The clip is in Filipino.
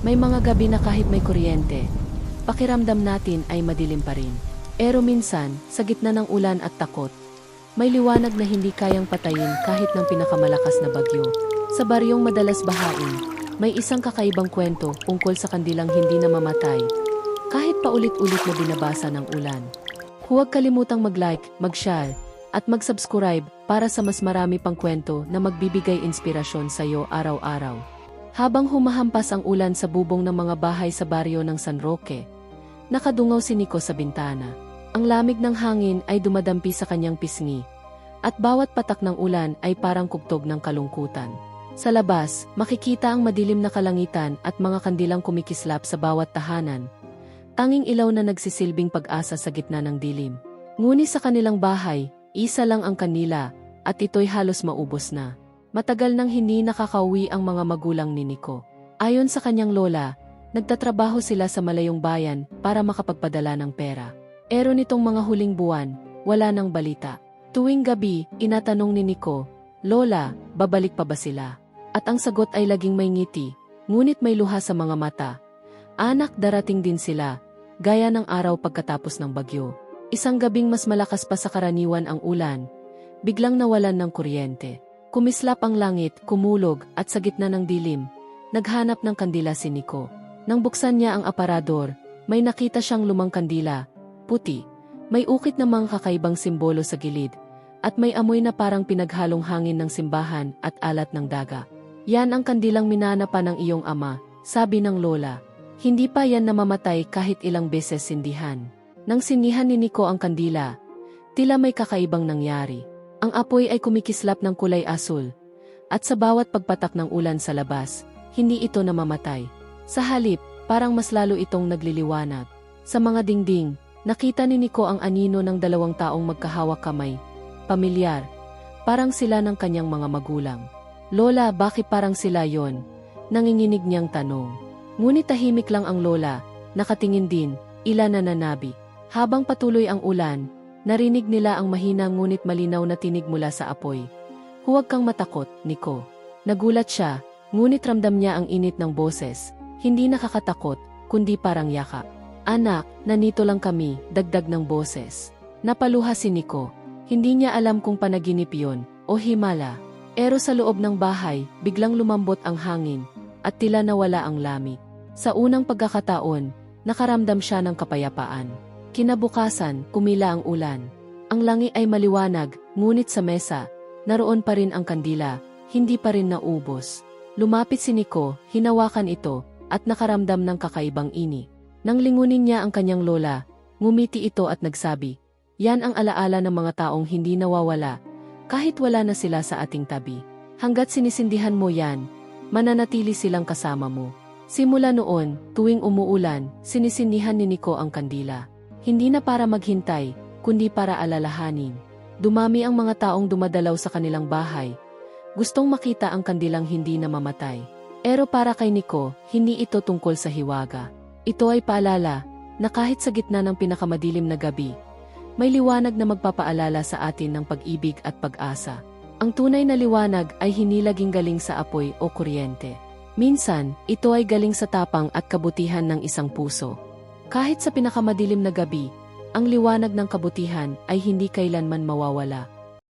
May mga gabi na kahit may kuryente, pakiramdam natin ay madilim pa rin. Pero minsan, sa gitna ng ulan at takot, may liwanag na hindi kayang patayin kahit ng pinakamalakas na bagyo. Sa baryong madalas bahain, may isang kakaibang kwento tungkol sa kandilang hindi namamatay, kahit paulit-ulit na binabasa ng ulan. Huwag kalimutang mag-like, mag-share, at mag-subscribe para sa mas marami pang kwento na magbibigay inspirasyon sa iyo araw-araw. Habang humahampas ang ulan sa bubong ng mga bahay sa baryo ng San Roque, nakadungaw si Nico sa bintana. Ang lamig ng hangin ay dumadampi sa kanyang pisngi, at bawat patak ng ulan ay parang kugtog ng kalungkutan. Sa labas, makikita ang madilim na kalangitan at mga kandilang kumikislap sa bawat tahanan. Tanging ilaw na nagsisilbing pag-asa sa gitna ng dilim. Ngunit sa kanilang bahay, isa lang ang kanila, at ito'y halos maubos na. Matagal nang hindi nakakauwi ang mga magulang ni Nico. Ayon sa kanyang lola, nagtatrabaho sila sa malayong bayan para makapagpadala ng pera. Pero nitong mga huling buwan, wala nang balita. Tuwing gabi, inatanong ni Nico, Lola, babalik pa ba sila? At ang sagot ay laging may ngiti, ngunit may luha sa mga mata. Anak, darating din sila, gaya ng araw pagkatapos ng bagyo. Isang gabing mas malakas pa sa karaniwan ang ulan, biglang nawalan ng kuryente. Kumislap ang langit, kumulog, at sa gitna ng dilim, naghanap ng kandila si Nico. Nang buksan niya ang aparador, may nakita siyang lumang kandila, puti, may ukit na mga kakaibang simbolo sa gilid, at may amoy na parang pinaghalong hangin ng simbahan at alat ng daga. Yan ang kandilang minana pa ng iyong ama, sabi ng lola. Hindi pa yan namamatay kahit ilang beses sindihan. Nang sinihan ni Nico ang kandila, tila may kakaibang nangyari. Ang apoy ay kumikislap ng kulay asul, at sa bawat pagpatak ng ulan sa labas, hindi ito namamatay. Sa halip, parang mas lalo itong nagliliwanag. Sa mga dingding, nakita ni Nico ang anino ng dalawang taong magkahawak kamay. Pamilyar, parang sila ng kanyang mga magulang. Lola, bakit parang sila yon? Nanginginig niyang tanong. Ngunit tahimik lang ang lola, nakatingin din, ila na nanabi. Habang patuloy ang ulan, narinig nila ang mahina ngunit malinaw na tinig mula sa apoy. Huwag kang matakot, Nico. Nagulat siya, ngunit ramdam niya ang init ng boses. Hindi nakakatakot, kundi parang yaka. Anak, nanito lang kami, dagdag ng boses. Napaluha si Nico. Hindi niya alam kung panaginip yon o himala. Pero sa loob ng bahay, biglang lumambot ang hangin, at tila nawala ang lamig. Sa unang pagkakataon, nakaramdam siya ng kapayapaan. Kinabukasan, kumila ang ulan. Ang langi ay maliwanag, ngunit sa mesa, naroon pa rin ang kandila, hindi pa rin naubos. Lumapit si Nico, hinawakan ito, at nakaramdam ng kakaibang ini. Nang lingunin niya ang kanyang lola, ngumiti ito at nagsabi, Yan ang alaala ng mga taong hindi nawawala, kahit wala na sila sa ating tabi. Hanggat sinisindihan mo yan, mananatili silang kasama mo. Simula noon, tuwing umuulan, sinisinihan ni Nico ang kandila. Hindi na para maghintay, kundi para alalahanin. Dumami ang mga taong dumadalaw sa kanilang bahay. Gustong makita ang kandilang hindi namamatay. Pero para kay Nico, hindi ito tungkol sa hiwaga. Ito ay paalala na kahit sa gitna ng pinakamadilim na gabi, may liwanag na magpapaalala sa atin ng pag-ibig at pag-asa. Ang tunay na liwanag ay hindi laging galing sa apoy o kuryente. Minsan, ito ay galing sa tapang at kabutihan ng isang puso. Kahit sa pinakamadilim na gabi, ang liwanag ng kabutihan ay hindi kailanman mawawala.